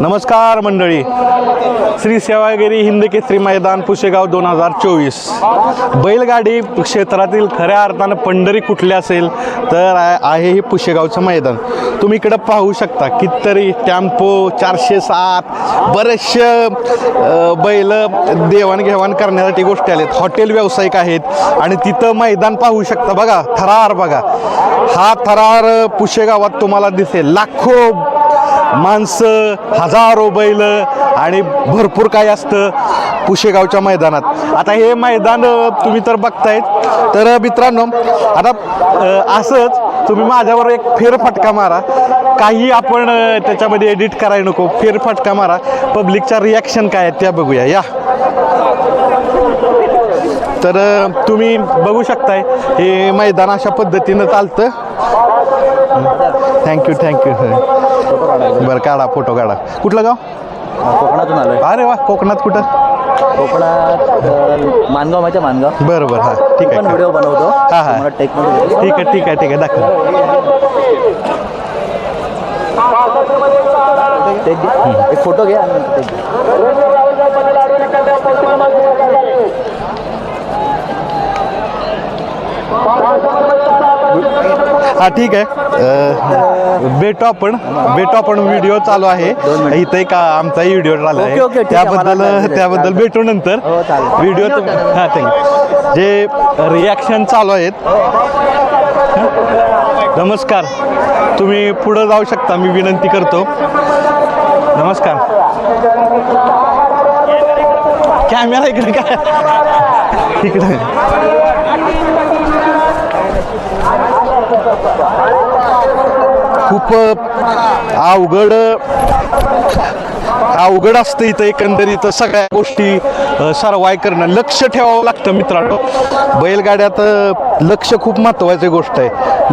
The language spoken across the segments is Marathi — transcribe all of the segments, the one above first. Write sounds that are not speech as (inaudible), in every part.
नमस्कार मंडळी. श्री सेवागिरी हिंद केसरी मैदान पुशेगाव दोन हजार चोवीस. बैलगाडी क्षेत्रातील खऱ्या अर्थानं पंढरी कुठली असेल तर आहे हे पुशेगावचं मैदान. तुम्ही इकडं पाहू शकता कितीतरी टॅम्पो चारशे सात बरेचसे बैल देवाणघेवाण करण्यासाठी गोष्टी आल्यात हॉटेल व्यावसायिक आहेत आणि तिथं मैदान पाहू शकता. बघा थरार बघा. हा थरार पुशेगावात तुम्हाला दिसेल. लाखो माणसं हजारो बैल आणि भरपूर काय असतं पुशेगावच्या मैदानात. आता हे मैदान तुम्ही तर बघतायत. तर मित्रांनो आता असंच तुम्ही माझ्यावर एक फेरफटका मारा. काही आपण त्याच्यामध्ये एडिट करायला नको. फेरफटका मारा. पब्लिकच्या रिॲक्शन काय आहेत त्या बघूया. या. तर तुम्ही बघू शकताय हे मैदान अशा पद्धतीनं चालतं. थँक्यू थँक्यू बरं काढा फ़ोटो काढा कुठलं गाव? कोकणातून आलोय. अरे वा कोकणात कुठं? कोकणात अ, मानगाव माहिती मानगाव? बरं बरं हाँ ठीक आहे व्हिडिओ बनवतो. हा, हा. ठीक आहे ठीक आहे ठीक आहे दाखव. एक फ़ोटो घे आणि. हां ठीक आहे. भेटू आपण. भेटू आपण व्हिडिओ चालू आहे. इथं एक आमचा व्हिडिओ चालू आहे. त्याबद्दल. त्याबद्दल भेटू नंतर. हो. व्हिडिओ हां थँक्यू जे रिॲक्शन चालू आहेत. नमस्कार. तुम्ही पुढं जाऊ शकता. मी विनंती करतो. नमस्कार. कॅमेरा इकडे काय? इकडे. खूप अवघड अवघड असतं इथं एकंदरीत सगळ्या गोष्टी सर्वाय करणं लक्ष ठेवावं लागतं मित्रांनो. बैलगाड्यात लक्ष खूप महत्त्वाची गोष्ट आहे.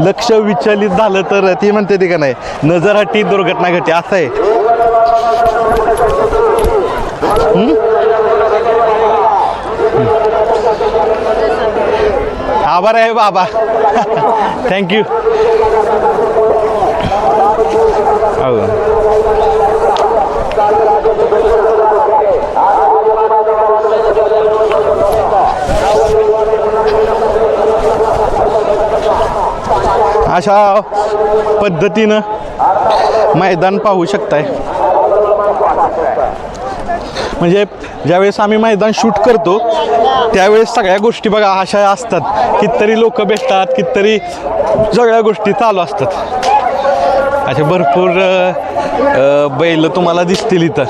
लक्ष विचलित झालं तर ती म्हणते ते का नाही नजरहाटी दुर्घटना घटी असं आहे. आभार आहे बाबा. (laughs) थँक्यू अशा पद्धतीनं मैदान पाहू शकताय. म्हणजे ज्यावेळेस आम्ही मैदान शूट करतो त्यावेळेस सगळ्या गोष्टी बघा अशा असतात. कितीतरी लोक भेटतात कितीतरी सगळ्या गोष्टी चालू असतात. असे भरपूर बैल तुम्हाला दिसतील इथं.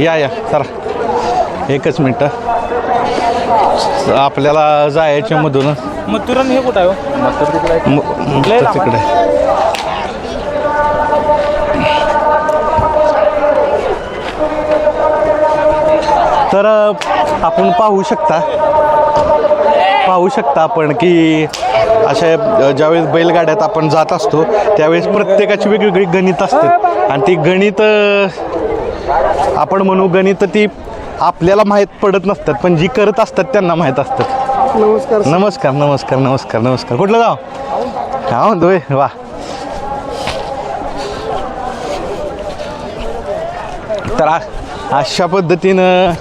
या या चला. एकच मिनटं. आपल्याला जायच्या मधून. मथुरन हे कुठं आहे हो? तिकडे. तर आपण पाहू शकता. पाहू शकता आपण की अशा ज्यावेळेस बैलगाड्यात आपण जात असतो त्यावेळेस प्रत्येकाची वेगवेगळी गणित असतात आणि ती गणित आपण म्हणू गणित ती आपल्याला माहीत पडत नसतात पण जी करत असतात त्यांना माहीत असतात. नमस्कार नमस्कार नमस्कार नमस्कार नमस्कार. कुठलं गाव? हा म्हणतोय वा. तर अशा पद्धतीनं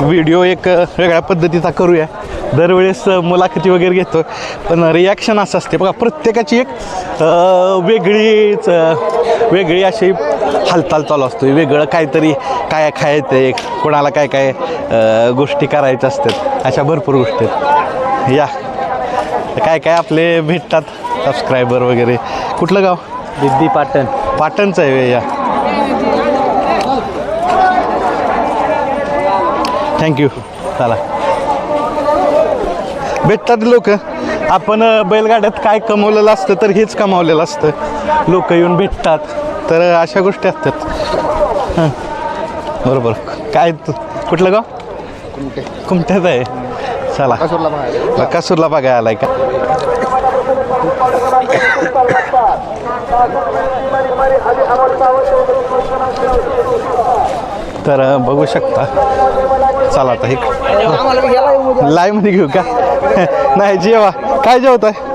व्हिडिओ एक वेगळ्या पद्धतीचा करूया. दरवेळेस मुलाखती वगैरे घेतो. पण रिॲक्शन असं असते. बघा प्रत्येकाची एक वेगळीच वेगळी अशी हालचाल चालू असते. वेगळं काहीतरी काय खायचं आहे कोणाला काय काय गोष्टी करायच्या असतात. अशा भरपूर गोष्टी आहेत. या. काय काय आपले भेटतात? सबस्क्रायबर वगैरे. कुठलं गाव? दिद्दी पाटण. पाटणचं आहे या. थँक्यू चला. भेटतात लोक. आपण बैलगाड्यात काय कमवलेलं असतं तर हेच कमावलेलं असतं. लोक येऊन भेटतात. तर अशा गोष्टी असतात. हां. बरोबर. काय तू कुठलं गाव? कुमट्यात आहे. चला. बकासूरला बघायला आलाय का? (laughs) तर बघू शकता. चला आता हे लाईव्हमध्ये घेऊ का? (laughs) नाही जेवा. काय जेवत आहे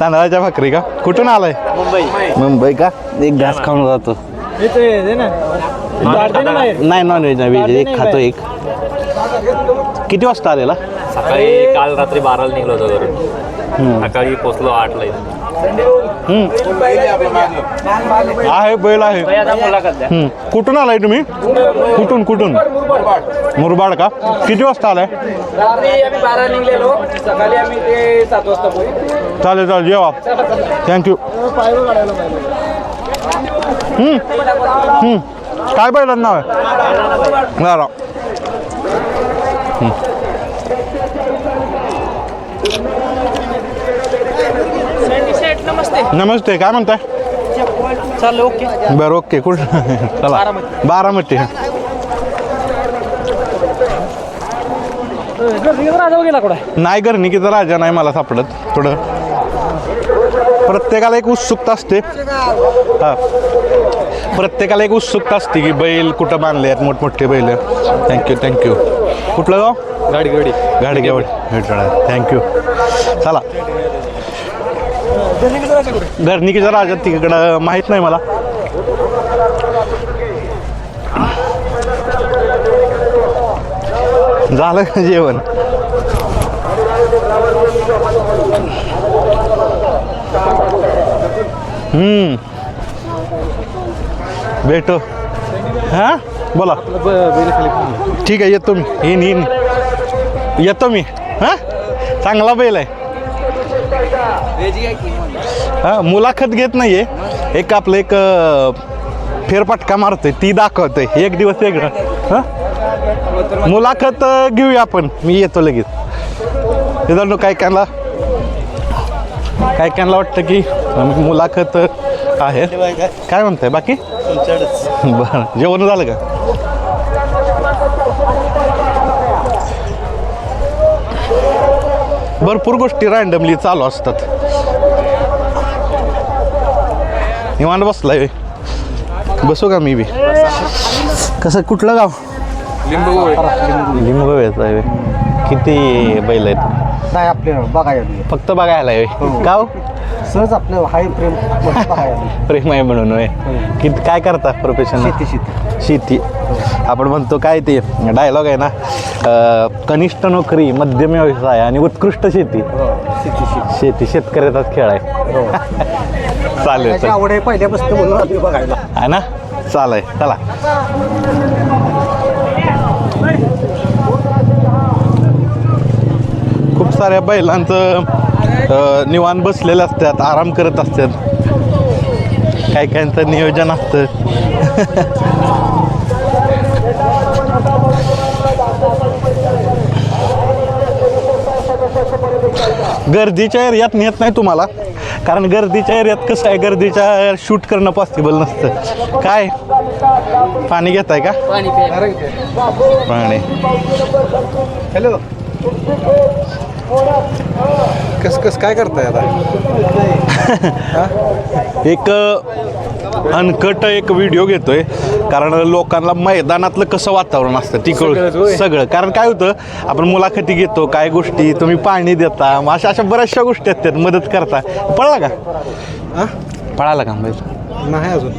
तांदळाच्या भाकरी का? कुठून आलाय? मुंबई मुंबई का? एक घास खाऊन जातो. नाही नॉन व्हेज नाही व्हेज एक खातो एक. किती वाजता आलेला? सकाळी काल रात्री बाराला निघलो होतो घरून. सकाळी पोचलो आठला. आहे बैल आहे. हम्म. कुठून आलाय तुम्ही? कुठून कुठून? मुरबाड का? किती वाजता आलाय? रात्री आम्ही बारा निघलेलो. सकाळी आम्ही ते सात वाजता पोहोचलो. चालेल चालेल जेवा. थँक्यू काय बैलांना नाव आहे? बरं. नमस्ते काय म्हणताय? चालू ओके. बरं ओके कुठं? चला. बारामती. राजा गेला कुठं? नाही राजा नाही मला सापडत थोडं. प्रत्येकाला एक उत्सुकता असते. हा. प्रत्येकाला एक उत्सुकता असते की बैल कुठं बांधले आहेत मोठमोठे बैल. थँक्यू थँक्यू कुठलं गाव? गाडीगेवाडी. गाडीगेवाडी. भेटणार थँक्यू चला. घरनिकीचा राजा तिकडं माहीत नाही मला. झालं जेवण? हम्म. भेटो. हां? बोला. ठीक आहे येतो मी. येईन येईन. येतो मी. हां? चांगला बैल आहे. हां मुलाखत घेत नाही आहे एक आपलं एक अं, फेरफटका मारतोय. ती दाखवतोय. एक दिवस वेगळं. हां? मुलाखत घेऊया आपण. मी येतो लगेच. मित्रांनो काय कायला काय कायला वाटतं की मुलाखत आहे? काय म्हणताय? बाकी? बरं. जेवण झालं का? भरपूर गोष्टी रँडमली चालू असतात. निवांत बसलाय. बसू का मी बी? कसं कुठलं गाव? लिंबू आहे. किती बैल आहेत? नाही आपले बघायला. फक्त बघायला आहे होय. गाव? सहज आपलं हाय प्रेम (laughs) प्रेम आहे म्हणून होय. किती काय करता प्रोफेशन शेती शेती. शेती. आपण म्हणतो काय ते डायलॉग आहे ना? अं, कनिष्ठ नोकरी मध्यम व्यवसाय आणि उत्कृष्ट शेती. शेती शेती. शेती शेतकऱ्याचाच खेळ आहे. हो. (laughs) चालेल त्याची चालेल. आवड आहे पहिल्यापासून म्हणून आम्ही बघायला. आहे ना? चालेल चला. खूप साऱ्या बैलांचं अं, निवांत बसलेलं असतात आराम करत असतात. काही काहींचं नियोजन असतं. गर्दीच्या एरियात नेत नाही तुम्हाला. कारण गर्दीच्या एरियात कसं आहे गर्दीच्या शूट करणं पॉसिबल नसतं. काय? पाणी घेताय का? पाणी पाणी. हॅलो. कस कस काय करताय आता? एक अनकट एक व्हिडिओ घेतोय. कारण लोकांना मैदानातलं कसं वातावरण असतं तिकडं सगळं. कारण काय होतं आपण मुलाखती घेतो काय गोष्टी तुम्ही पाणी देता मग अशा अशा बऱ्याचशा गोष्टी असतात मदत करता. पळला का? पळाला का बैल नाही अजून.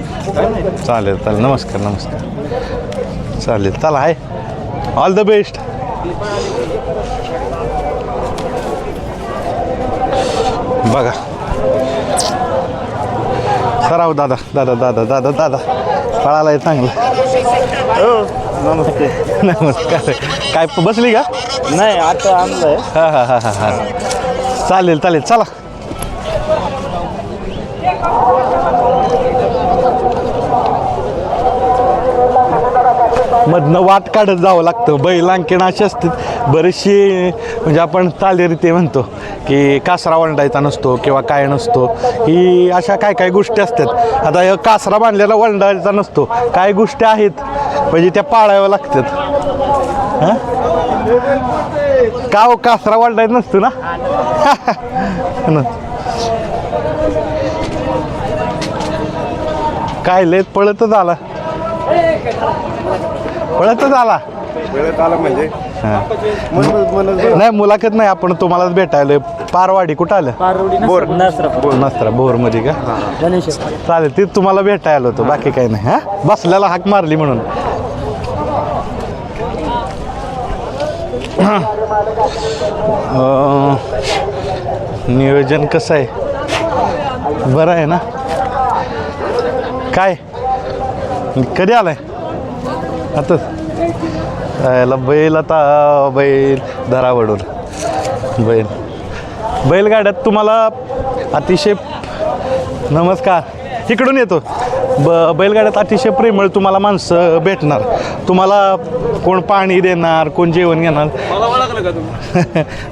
चालेल चालेल. नमस्कार नमस्कार. चालेल चला आहे ऑल द बेस्ट बघा. सराव दादा दादा दादा दादा दादा. पळालाय चांगलं नमस्ते. नमस्कार. काय बसली का? नाही आता आणलंय. हा हा हा हा हा. चालेल चालेल चला. मधनं वाट काढत जावं लागतं. बैल आणखीन अशी असतात बरीचशी म्हणजे आपण चालीरीते म्हणतो की कासरा वंडायचा नसतो किंवा काय नसतो. ही अशा काय काय गोष्टी असतात. आता कासरा बांधलेला वंडायचा नसतो. काय गोष्टी आहेत? म्हणजे त्या पाळाव्या लागतात. हां? का हो कासरा वंडायचा नसतो ना. (laughs) काय लय पळतच आला. पळतच आला. वेळेत आलं म्हणजे? हां. नाही मुलाखत नाही आपण तुम्हालाच भेटायला पारवाडी कुठं आलं? बोर. नसरा बोरमध्ये का? चालेल ते तुम्हाला भेटायला होतो बाकी काही नाही हा? बसल्याला हाक मारली म्हणून. अं, नियोजन कसं आहे? बरं आहे ना? काय? कधी आलाय? आता याला बैल आता बैल धरावडून बैल. बैलगाड्यात तुम्हाला अतिशय नमस्कार. इकडून येतो. ब बैलगाड्यात अतिशय प्रेमळ तुम्हाला माणसं भेटणार. तुम्हाला कोण पाणी देणार कोण जेवण घेणार?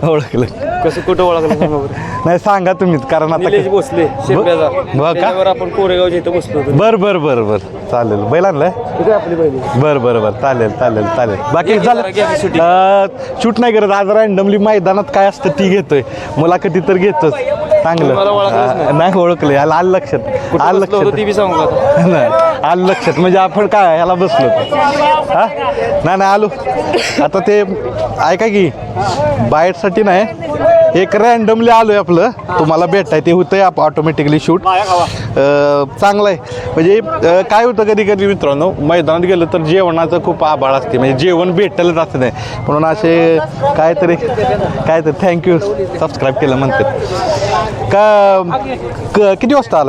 ओळखलं. (laughs) कसं कुठं ओळखलं सांगा बरं (laughs) नाही सांगा तुम्हीच कारण निलेश आता भोसले हो का? त्याच्यावर आपण कोरेगावच्या इथं बसलो होतो. बर बर बर बर. चालेल. बैल आणलाय? कुठे आपली पहिली बर बर बर. चालेल चालेल चालेल. बाकी घे झालं जरा, घे की shooting. अं, शूट नाही करत. आज रँडमली मैदानात काय असतं ती घेतोय. मुलाखती तर घेतोच. चांगलं. मला ओळखलंच नाही. अं, नाही. ओळखलं याला आलं लक्षात. कुठं आलं बसलो होतो लक्षात. ती बी सांगू का आता? नाही आलं लक्षात. म्हणजे आपण काय ह्याला बसलो होतो. हा? नाही नाही आलो. आता ते ऐका की बाईटसाठी नाही. एक रँडमली आलोय आपलं. तुम्हाला भेटाय ते होतंय आप ऑटोमॅटिकली शूट चांगलं आहे म्हणजे काय होतं कधी कधी मित्रांनो मैदानात गेलं तर जेवणाचं खूप आभाळ असते. म्हणजे जेवण भेटलंच असं नाही. म्हणून असे काहीतरी काहीतरी थँक्यू सबस्क्राईब केलं म्हणतात. का क- किती वाजता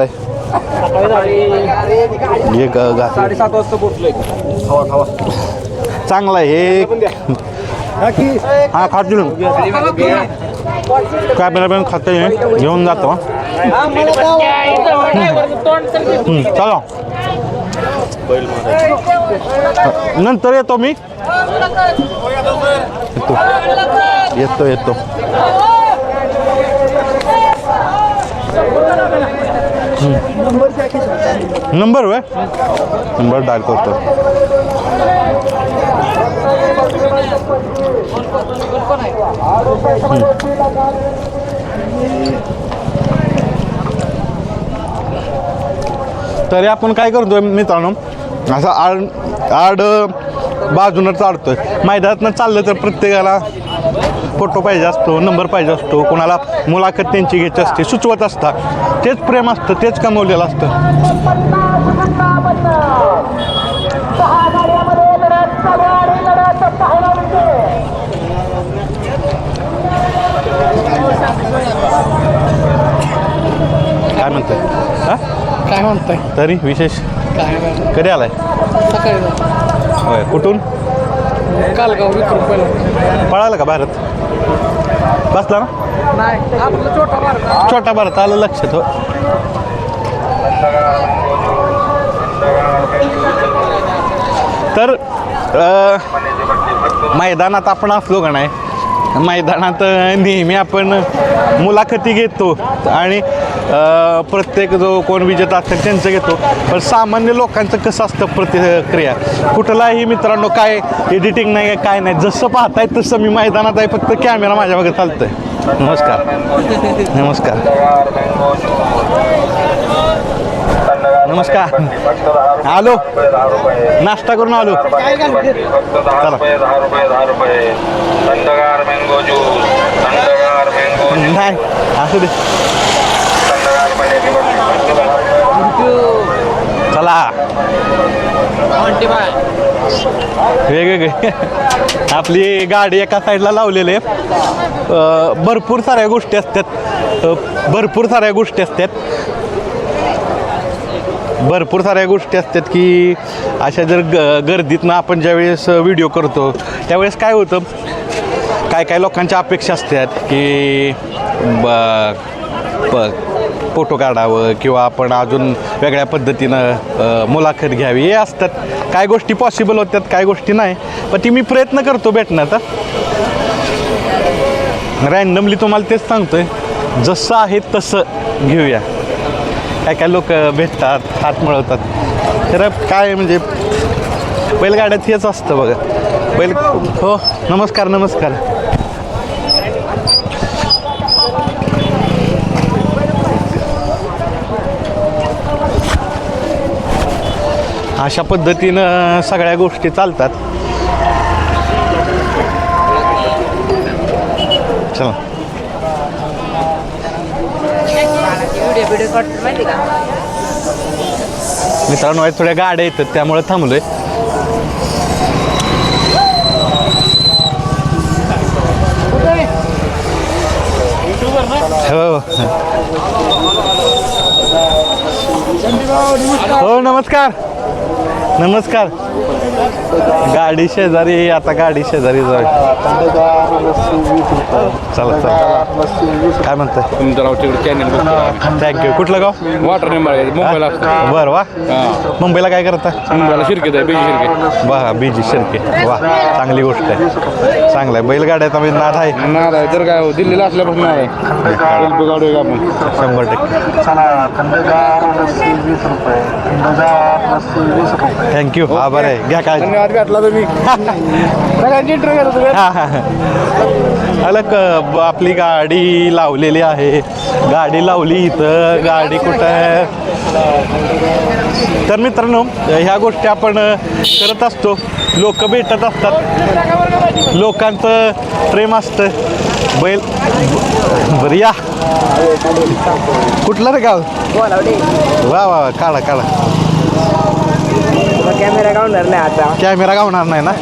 हे साडेसात वाजता पोहोचलोय. चांगला आहे हे हा खातील काय पिला पण खाते घेऊन जातो. हं, चला. नंतर येतो मी. येतो. येतो येतो. नंबर होय नंबर डायल करतो. तरी आपण काय करतोय मित्रांनो? असं आड आड बाजूनं चालतोय मैदानातनं चाललं तर प्रत्येकाला फोटो पाहिजे असतो नंबर पाहिजे असतो. कोणाला मुलाखत त्यांची घ्यायची असते सुचवत असतात. तेच प्रेम असतं तेच कमवलेलं असतं काय म्हणताय हा काय म्हणताय तरी विशेष कधी आलाय? होय कुठून? पहिला. पळाला का भारत? बसला ना? छोटा भारत. आलं लक्षात हो. तर मैदानात आपण असलो का नाही? मैदानात नेहमी आपण मुलाखती घेतो आणि प्रत्येक जो कोण विजेता असतात त्यांचं घेतो. पण सामान्य लोकांचं कसं असतं प्रतिक्रिया? कुठलाही मित्रांनो काय एडिटिंग नाही काय नाही. जसं पाहताय तसं मी मैदानात आहे फक्त कॅमेरा माझ्या बघत चालतोय. नमस्कार. नमस्कार. नमस्कार. आलो. नाश्ता करून आलो. नाही असू दे. चला. वेगवेगळे. आपली गाडी एका साईडला लावलेली आहे भरपूर साऱ्या गोष्टी असतात. भरपूर साऱ्या गोष्टी असतात. भरपूर साऱ्या गोष्टी असतात की अशा जर ग गर्दीतनं आपण ज्यावेळेस व्हिडिओ करतो त्यावेळेस काय होतं? काय काय लोकांच्या अपेक्षा असतात की ब फोटो काढावं किंवा आपण अजून वेगळ्या पद्धतीनं मुलाखत घ्यावी हे असतात. काय गोष्टी पॉसिबल होतात काय गोष्टी नाही. पण ती मी प्रयत्न करतो भेटण्याचा. रँडमली तुम्हाला तेच सांगतोय. जसं आहे तसं घेऊया. काय काय लोक भेटतात हात मिळवतात. तर काय म्हणजे बैलगाड्यात हेच असतं बघा. बैल हो नमस्कार नमस्कार. अशा पद्धतीनं सगळ्या गोष्टी चालतात. चला. मित्रांनो आज थोड्या गाड्या येतात त्यामुळे थांबलोय. हो. हो, हो नमस्कार. नमस्कार. गाडी शेजारी आता गाडी शेजारी जाऊ चला चला. काय म्हणताय? तुमचं तिकडे चॅनल थँक्यू कुठलं गाव? वॉटर निंबाळ मुंबईला. असतं बरं वा. मुंबईला काय करता? मुंबईला शिरकेत आहे बीजी शिरके वा बीजी शिरके वा चांगली गोष्ट आहे. चांगलं आहे. बैलगाड्याचा म्हणजे नाद आहे. नाद आहे तर काय हो, दिल्लीला असल्यापासून नाद आहे. शिल्पी आपण. शंभर टक्के. थँक्यू हा बरं आहे. घ्या काय धन्यवाद भेटला तुम्ही. सगळ्यांची इंटरव्ह्यू घेतो तुम्ही अलग आपली गाडी लावलेली आहे. गाडी लावली इथं. गाडी कुठं आहे? तर मित्रांनो ह्या गोष्टी आपण करत असतो. लोक भेटत असतात. लोकांचं प्रेम असतं. बैल. बरं या. कुठलं रे गाव? वा वा वा, काढा काढा. कॅमेरा काढणार नाही आता. कॅमेरा गावणार नाही ना?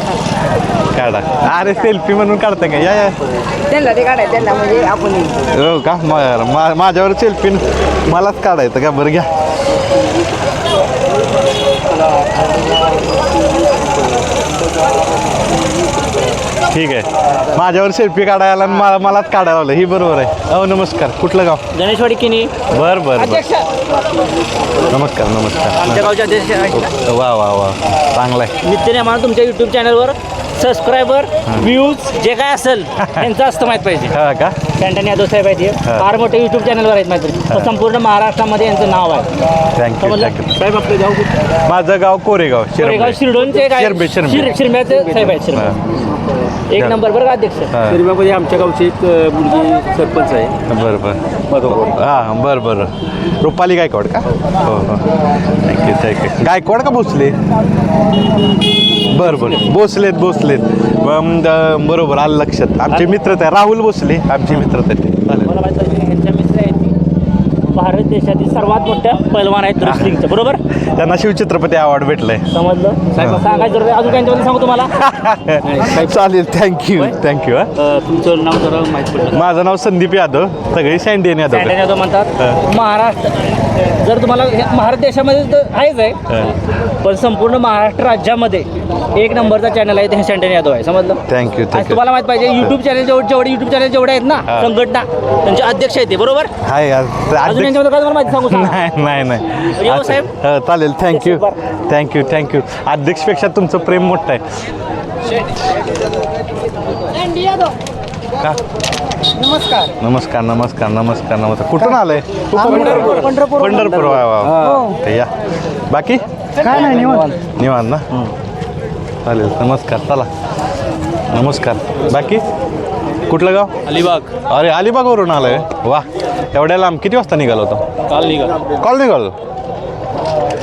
काढा. अरे सेल्फी म्हणून काढता का? या या. त्यांना ते काढायचं त्यांना म्हणजे आपण हो का? मा- मा- माझ्यावर सेल्फी मलाच काढायचं का? बरं घ्या. ठीक आहे. माझ्यावर सेल्फी काढायला आणि मला मलाच काढायला लावलं ही बरोबर आहे. अहो नमस्कार. कुठलं गाव? गणेशवाडी किनी. बर बर बर. नमस्कार नमस्कार. आमच्या गावच्या अध्यक्ष वा वा वा. चांगलं आहे. नित्य नेमानं तुमच्या युट्यूब चॅनलवर सबस्क्रायबर व्ह्यूज जे काय असेल (laughs) त्यांचं असतं माहीत पाहिजे. हा का? कॅन्टन यादव साहेब आहेत हे. फार मोठे युट्यूब चॅनलवर आहेत माहिती संपूर्ण महाराष्ट्रामध्ये यांचं नाव आहे. थँक्यू समजलं? थँक्यू साहेब आपले गाव कुठं? माझं गाव कोरेगाव कोरेगाव शिरंबे. शिरडोनचे काय शिरबे, शिरबे. शिर- साहेब आहेत शिरमे एक नंबर बरं का अध्यक्ष? हा. शिरम्यामध्ये आमच्या गावची एक मुलगी सरपंच आहे. बरं बरं. हां बरं बरं. रुपाली गायकवाड का? हो हो. थँक्यू थँक्यू गायकवाड का भोसले? बरं बरं. भोसलेत भोसलेत. अम, द- बरोबर आलं लक्षात. आमचे मित्र आहे राहुल भोसले आमचे मित्र आहेत. चालेल मला माहीत आहे, ती भारत देशातील सर्वात मोठ्या पैलवान आहेत रेसलिंगचे बरोबर? त्यांना शिवछत्रपती अवॉर्ड भेटलाय. समजलं? साहेब सांगायचं. अजून त्यांच्यामध्ये सांगू तुम्हाला? (laughs) चालेल थँक्यू थँक्यू हा. तुमचं नाव जरा माहीत पडलं माझं नाव संदीप यादव सगळे सँडियन यादव. यादव म्हणतात. महाराष्ट्र जर तुम्हाला हे भारत देशामध्ये तर आहेच आहे. पण संपूर्ण महाराष्ट्र राज्यामध्ये एक नंबरचा चॅनल आहे ते सँडन यादव आहे. समजलं? थँक्यू आज तुम्हाला माहीत पाहिजे युट्यूब चॅनल जेवढे जेवढे युट्यूब चॅनल जेवढे आहेत ना हा. संघटना त्यांचे अध्यक्ष आहेत ते बरोबर? हाय आज- अजून अध्यक्ष- यांच्यामध्ये काय तुम्हाला माहिती सांगू सांगा. नाही नाही नाही. येऊ साहेब? हो, चालेल. थँक्यू. थँक्यू थँक्यू अध्यक्षपेक्षा तुमचं प्रेम मोठं आहे. का? नमस्कार. नमस्कार नमस्कार नमस्कार नमस्कार. कुठून आलंय? पंढरपूर. पंढरपूर. वा वा ते या. बाकी? काय नाही निवांत. निवांत. ना? चालेल नमस्कार चला. नमस्कार. बाकी? कुठलं गाव? अलिबाग. अरे अलिबागवरून आलंय. वा. एवढ्या लांब किती वाजता निघालो होतो? काल निघा कॉल निघाल.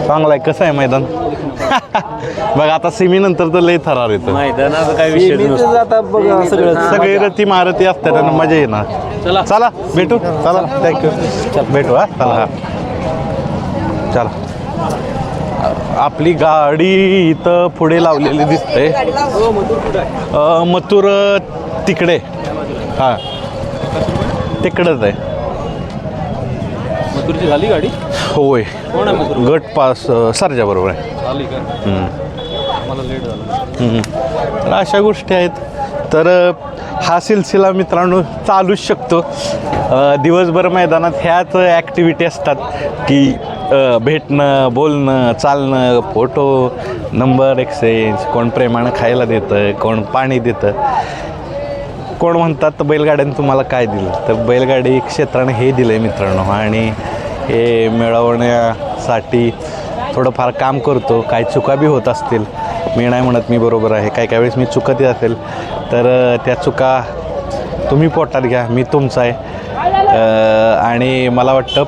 चांगलं आहे. कसं आहे मैदान? (laughs) बघ आता सिमी नंतर तर लई थरार येतं. मैदानाचा काय विषय आता बघा सगळं सगळी रती मारती असतात आणि मजा येणार. चला. चला भेटू. चला. थँक्यू भेटू हा? चला हा. चला. आपली गाडी इथं पुढे लावलेली दिसते. मथुर तिकडे. हां. तिकडंच आहे. मथुरची झाली गाडी? होय. कोण आहे मथुर गट पास सरजा बरोबर आहे. झाली का. मला लेट झाला. हम्म. तर अशा गोष्टी आहेत. तर अ, हा सिलसिला मित्रांनो चालूच शकतो. अ, दिवसभर मैदानात ह्याच ॲक्टिव्हिटी असतात की अ, भेटणं बोलणं चालणं फोटो नंबर एक्सचेंज कोण प्रेमानं खायला देतं कोण पाणी देतं. कोण म्हणतात बैलगाड्याने तुम्हाला काय दिलं? तर बैलगाडी क्षेत्राने हे दिलं आहे मित्रांनो. आणि हे मिळवण्यासाठी थोडंफार काम करतो. काही चुका बी होत असतील. मी नाही म्हणत मी बरोबर आहे. काही काही वेळेस मी चुकतही असेल. तर त्या चुका तुम्ही पोटात घ्या. मी तुमचा आहे. आणि मला वाटतं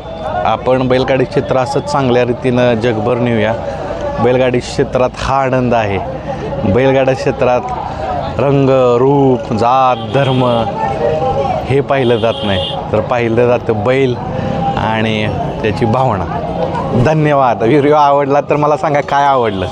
आपण बैलगाडी क्षेत्र असंच चांगल्या रीतीनं जगभर नेऊया. बैलगाडी क्षेत्रात हा आनंद आहे. बैलगाडा क्षेत्रात रंग रूप जात धर्म हे पाहिलं जात नाही. तर पाहिलं जातं बैल. आणि त्याची भावना. धन्यवाद. व्हिडिओ आवडला तर मला सांगा काय आवडलं?